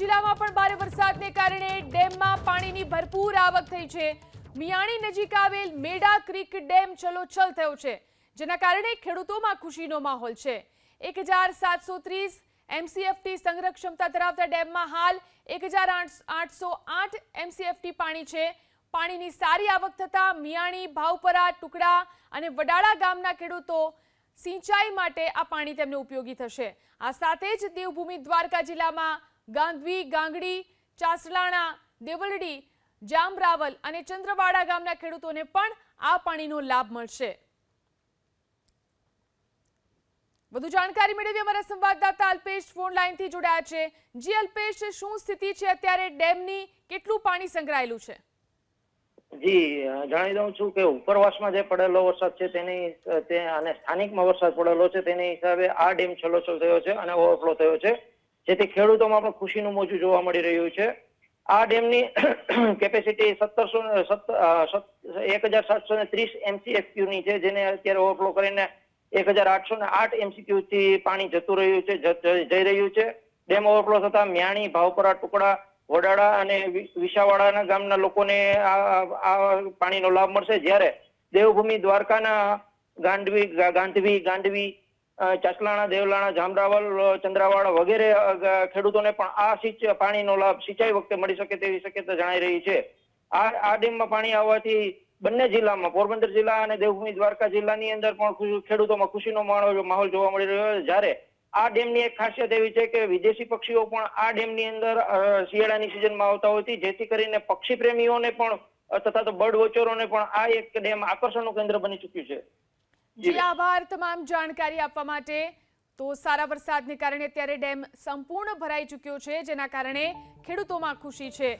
જિલ્લામાં પણ ભારે વરસાદને કારણે ડેમમાં પાણીની ભરપૂર આવક થઈ છે. મિયાણી નજીક આવેલ મેડા ક્રીક ડેમ છલોછલ થયો છે, જેના કારણે ખેડૂતોમાં ખુશીનો માહોલ છે. એક હજાર સાતસો ત્રીસ એમસીએફટી સંગ્રહ ક્ષમતા ધરાવતા ડેમમાં હાલ એક હજાર આઠસો આઠ એમસીએફટી પાણી છે. પાણીની સારી આવક થતાં મિયાણી, ભાવપરા, ટુકડા અને વડાળા ગામના ખેડૂતો સિંચાઈ માટે આ પાણી તેમને ઉપયોગી થશે. આ સાથે જ દેવભૂમિ દ્વારકા જિલ્લામાં ગાંધવી, ગાંગડી ચાસલાણા દેવલડી, જામરાવલ અને ચંદ્રવાડા ગામના ખેડૂતોને પણ આ પાણીનો લાભ મળશે. વધુ જાણકારી મેળવી અમારા સંવાદદાતા અલ્પેશ ફોન લાઈનથી જોડાયા છે. જી અલ્પેશ, શું સ્થિતિ છે અત્યારે? ડેમની કેટલું પાણી સંગ્રહાયેલું છે? જી જણાવી દઉં છું કે ઉપરવાસમાં જે પડેલો વરસાદ છે તેની તે, અને સ્થાનિકમાં વરસાદ પડેલો છે તેની હિસાબે આ ડેમ છલોછલ થયો છે અને ઓવરફ્લો થયો છે. જેથી ખેડૂતોમાં પણ ખુશીનું મોજું જોવા મળી રહ્યું છે. આ ડેમની કેપેસિટી સત્તરસો એક હજાર સાતસો ને ત્રીસ એમસીએફક્યુ ની છે, જેને અત્યારે ઓવરફ્લો કરીને એક હજાર આઠસો ને આઠ એમસીક્યુ થી પાણી જતું રહ્યું છે, જ- જ- જઈ રહ્યું છે. ડેમ ઓવરફ્લો થતા મ્યાણી, ભાવપરા, ટુકડા, વડાળા અને વિશાવાડાના ગામના લોકોને આ પાણીનો લાભ મળશે. જ્યારે દેવભૂમિ દ્વારકાના ગાંડવી ગાંધવી, ગાંડવી ચાસલાણા દેવલાણા, જામરાવલ ચંદ્રાવાડા વગેરે ખેડૂતોને પણ આ પાણીનો લાભ સિંચાઈ વખતે મળી શકે તેવી શક્યતા જણાઈ રહી છે. આ આ ડેમમાં પાણી આવવાથી બંને જિલ્લામાં, પોરબંદર જિલ્લા અને દેવભૂમિ દ્વારકા જિલ્લાની અંદર પણ ખેડૂતોમાં ખુશીનો માહોલ જોવા મળી રહ્યો છે. જ્યારે આ ડેમની એક ખાસિયત એવી છે કે વિદેશી પક્ષીઓ પણ આ ડેમની અંદર શિયાળાની સિઝનમાં આવતા હોય છે. જેથી કરીને પક્ષી પ્રેમીઓને પણ તથા તો બર્ડ વોચરોને પણ આ એક ડેમ આકર્ષણનું કેન્દ્ર બની ચૂક્યું છે. જી, આભાર તમામ જાણકારી આપવા માટે. તો સારા વરસાદને કારણે અત્યારે ડેમ સંપૂર્ણ ભરાઈ ચૂક્યો છે, જેના કારણે ખેડૂતોમાં ખુશી છે.